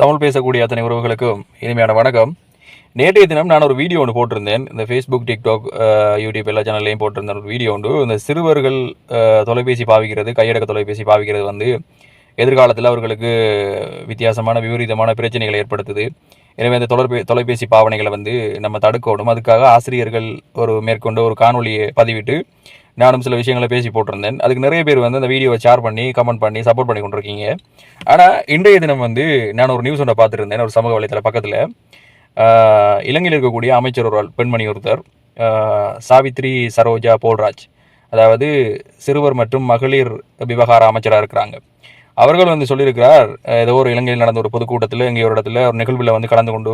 தமிழ் பேசக்கூடிய அத்தனை உறவுகளுக்கும் இனிமையான வணக்கம். நேற்றைய தினம் நான் ஒரு வீடியோ ஒன்று போட்டிருந்தேன். இந்த ஃபேஸ்புக் டிக்டாக் யூடியூப் எல்லா சேனல்லையும் போட்டிருந்தேன் ஒரு வீடியோ உண்டு. இந்த சிறுவர்கள் தொலைபேசி பாவிக்கிறது கையடக்க தொலைபேசி பாவிக்கிறது வந்து எதிர்காலத்தில் அவர்களுக்கு வித்தியாசமான விபரீதமான பிரச்சனைகளை ஏற்படுத்துது. எனவே அந்த தொலைபே தொலைபேசி பாவனைகளை வந்து நம்ம தடுக்கணும். அதுக்காக ஆசிரியர்கள் ஒரு மேற்கொண்டு ஒரு காணொலியை பதிவிட்டு நானும் சில விஷயங்களை பேசி போட்டிருந்தேன். அதுக்கு நிறைய பேர் வந்து அந்த வீடியோவை ஷேர் பண்ணி கமெண்ட் பண்ணி சப்போர்ட் பண்ணி கொண்டிருக்கீங்க. ஆனால் இன்றைய தினம் வந்து நான் ஒரு நியூஸ் ஒன்றை பார்த்துருந்தேன் ஒரு சமூக வலைத்தள பக்கத்தில். இலங்கையில் இருக்கக்கூடிய அமைச்சர் ஒரு பெண்மணி ஒருத்தர் சாவித்ரி சரோஜா போல்ராஜ் அதாவது சிறுவர் மற்றும் மகளிர் விவகார அமைச்சராக இருக்கிறாங்க. அவர்கள் வந்து சொல்லியிருக்கிறார் ஏதோ ஒரு இலங்கையில் நடந்த ஒரு பொதுக்கூட்டத்தில் இங்கே ஒரு இடத்துல ஒரு நிகழ்வில் வந்து கலந்து கொண்டு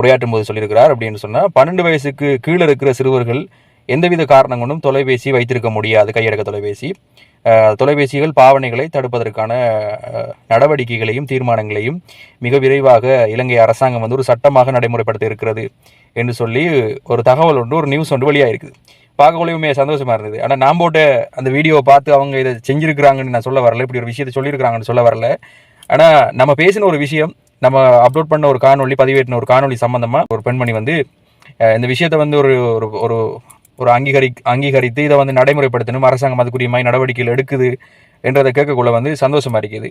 உரையாற்றும் போது சொல்லியிருக்கிறார் அப்படின்னு சொன்னால் பன்னெண்டு வயசுக்கு கீழே இருக்கிற சிறுவர்கள் எந்தவித காரணம் கொண்டும் தொலைபேசி வைத்திருக்க முடியாது கையடக்க தொலைபேசி. தொலைபேசிகள் பாவனைகளை தடுப்பதற்கான நடவடிக்கைகளையும் தீர்மானங்களையும் மிக விரைவாக இலங்கை அரசாங்கம் வந்து ஒரு சட்டமாக நடைமுறைப்படுத்த இருக்கிறது என்று சொல்லி ஒரு தகவல் ஒன்று ஒரு நியூஸ் ஒன்று வெளியாயிருக்குது பார்க்கக்குள்ளேயுமே சந்தோஷமாக இருந்தது. ஆனால் நான் போட்ட அந்த வீடியோவை பார்த்து அவங்க இதை செஞ்சுருக்கிறாங்கன்னு நான் சொல்ல வரல. இப்படி ஒரு விஷயத்தை சொல்லியிருக்கிறாங்கன்னு சொல்ல வரல. ஆனால் நம்ம பேசின ஒரு விஷயம் நம்ம அப்லோட் பண்ண ஒரு காணொலி பதிவேற்றின ஒரு காணொலி சம்மந்தமாக ஒரு பெண்மணி வந்து இந்த விஷயத்தை வந்து ஒரு ஒரு ஒரு அங்கீகரி அங்கீகரித்து இதை வந்து நடைமுறைப்படுத்தணும் அரசாங்கம் அதுக்குரிய மாதிரி நடவடிக்கைகள் எடுக்குது என்றதை கேட்கக்குள்ள வந்து சந்தோஷமா இருக்குது.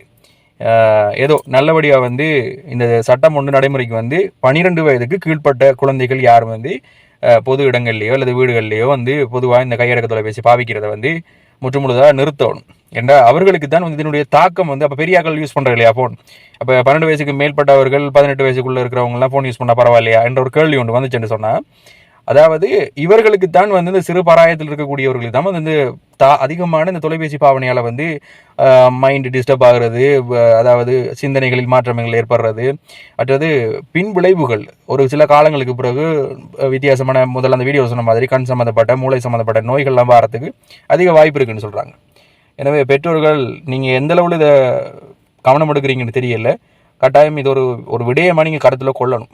ஏதோ நல்லபடியாக வந்து இந்த சட்டம் ஒன்று நடைமுறைக்கு வந்து பனிரெண்டு வயதுக்கு கீழ்ப்பட்ட குழந்தைகள் யாரும் வந்து பொது இடங்கள்லையோ அல்லது வீடுகள்லையோ வந்து பொதுவாக இந்த கையடக்க தொலைபேசி பாவிக்கிறத வந்து முற்றுமுழுதாக நிறுத்தணும். ஏன்னா அவர்களுக்கு தான் வந்து இதனுடைய தாக்கம் வந்து அப்போ பெரியாக்கள் யூஸ் பண்ணுற இல்லையா ஃபோன் அப்போ பன்னெண்டு வயசுக்கு மேற்பட்டவர்கள் பதினெட்டு வயசுக்குள்ளே இருக்கிறவங்கலாம் ஃபோன் யூஸ் பண்ணால் பரவாயில்லையா? என்ற ஒரு கேள்வி ஒன்று வந்துச்சுன்னு சொன்னால் அதாவது இவர்களுக்கு தான் வந்து இந்த சிறு பராயத்தில் இருக்கக்கூடியவர்களுக்கு தான் வந்து இந்த தா அதிகமான இந்த தொலைபேசி பாவனையால் வந்து மைண்டு டிஸ்டர்ப் ஆகிறது அதாவது சிந்தனைகளில் மாற்றங்கள் ஏற்படுறது. மற்றது பின் விளைவுகள். ஒரு சில காலங்களுக்கு பிறகு வித்தியாசமான முதல்ல அந்த வீடியோ சொன்ன மாதிரி கண் சம்மந்தப்பட்ட மூளை சம்மந்தப்பட்ட நோய்கள்லாம் வரத்துக்கு அதிக வாய்ப்பு இருக்குன்னு சொல்கிறாங்க எனவே பெற்றோர்கள் நீங்கள் எந்த அளவில் இதை கவனம் எடுக்கிறீங்கன்னு தெரியல. கட்டாயம் இது ஒரு ஒரு விடயமாக நீங்கள் கருத்தில் கொள்ளணும்.